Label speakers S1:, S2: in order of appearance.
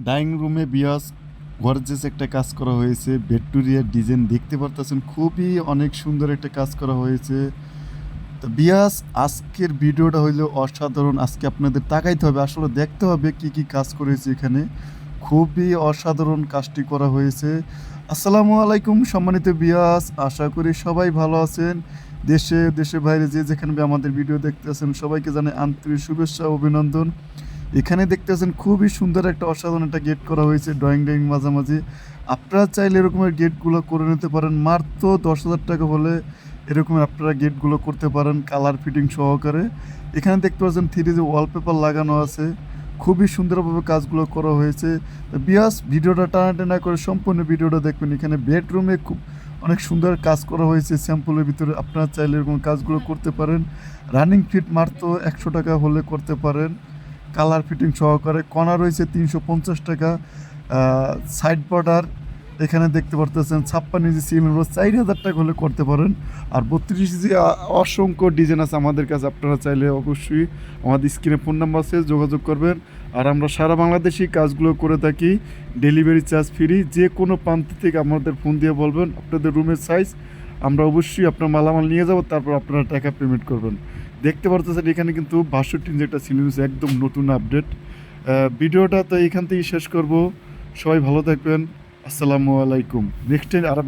S1: Dining রুমে বিয়াস gorgeous একটা কাজ করা হয়েছে। ভেক্টোরিয়ার ডিজাইন দেখতে পারতেছেন, খুবই অনেক সুন্দর একটা কাজ করা হয়েছে। তো বিয়াস, আজকের ভিডিওটা হইল অসাধারণ। আজকে আপনাদের তাকাইতে হবে, আসলে দেখতে হবে কি কি কাজ করেছে এখানে। খুবই অসাধারণ কাজটি করা হয়েছে। আসসালামু আলাইকুম সম্মানিত বিয়াস, আশা করি সবাই ভালো আছেন। দেশে দেশে বাইরে যে যেখানে আমাদের ভিডিও দেখতেছেন, সবাইকে জানাই আন্তরিক শুভেচ্ছা, অভিনন্দন। এখানে দেখতেছেন খুবই সুন্দর একটা অসাধারণ একটা গেট করা হয়েছে ড্রয়িং ড্রয়িং মাঝামাঝি। আপনারা চাইলে এরকমের গেটগুলো করে নিতে পারেন, মাত্র দশ হাজার টাকা হলে এরকম আপনারা গেটগুলো করতে পারেন কালার ফিটিং সহকারে। এখানে দেখতে পাচ্ছেন থ্রি যে ওয়ালপেপার লাগানো আছে, খুবই সুন্দরভাবে কাজগুলো করা হয়েছে। বিয়াস ভিডিওটা টানাটানা করে সম্পূর্ণ ভিডিওটা দেখবেন। এখানে বেডরুমে খুব অনেক সুন্দর কাজ করা হয়েছে স্যাম্পলের ভিতরে, আপনারা চাইলে এরকম কাজগুলো করতে পারেন। রানিং ফিট মাত্র একশো টাকা হলে করতে পারেন। কালার ফিটিং সহকারে কণা রয়েছে তিনশো পঞ্চাশ টাকা সাইড বর্ডার এখানে দেখতে পারতেছেন ছাপ্পান্ন ইঞ্চি সিএম চার হাজার টাকা হলে করতে পারেন। আর বত্রিশ ইঞ্চি অসংখ্য ডিজাইন আছে আমাদের কাছে, আপনারা চাইলে অবশ্যই আমাদের স্ক্রিনে ফোন নাম্বার আছে, যোগাযোগ করবেন। আর আমরা সারা বাংলাদেশি কাজগুলো করে থাকি ডেলিভারি চার্জ ফ্রি যে কোনো প্রান্ত থেকে আমাদের ফোন দিয়ে বলবেন, আপনাদের রুমের সাইজ আমরা অবশ্যই আপনার মালামাল নিয়ে যাব, তারপর আপনারা টাকা পেমেন্ট করবেন। দেখতে পারতেছেন, এখানে কিন্তু বাষট্টি যেটা সিলিন্ডার একদম নতুন আপডেট ভিডিওটা তো এখান থেকেই শেষ করব। সবাই ভালো থাকবেন। আসসালামু আলাইকুম। নেক্সট টাইম আর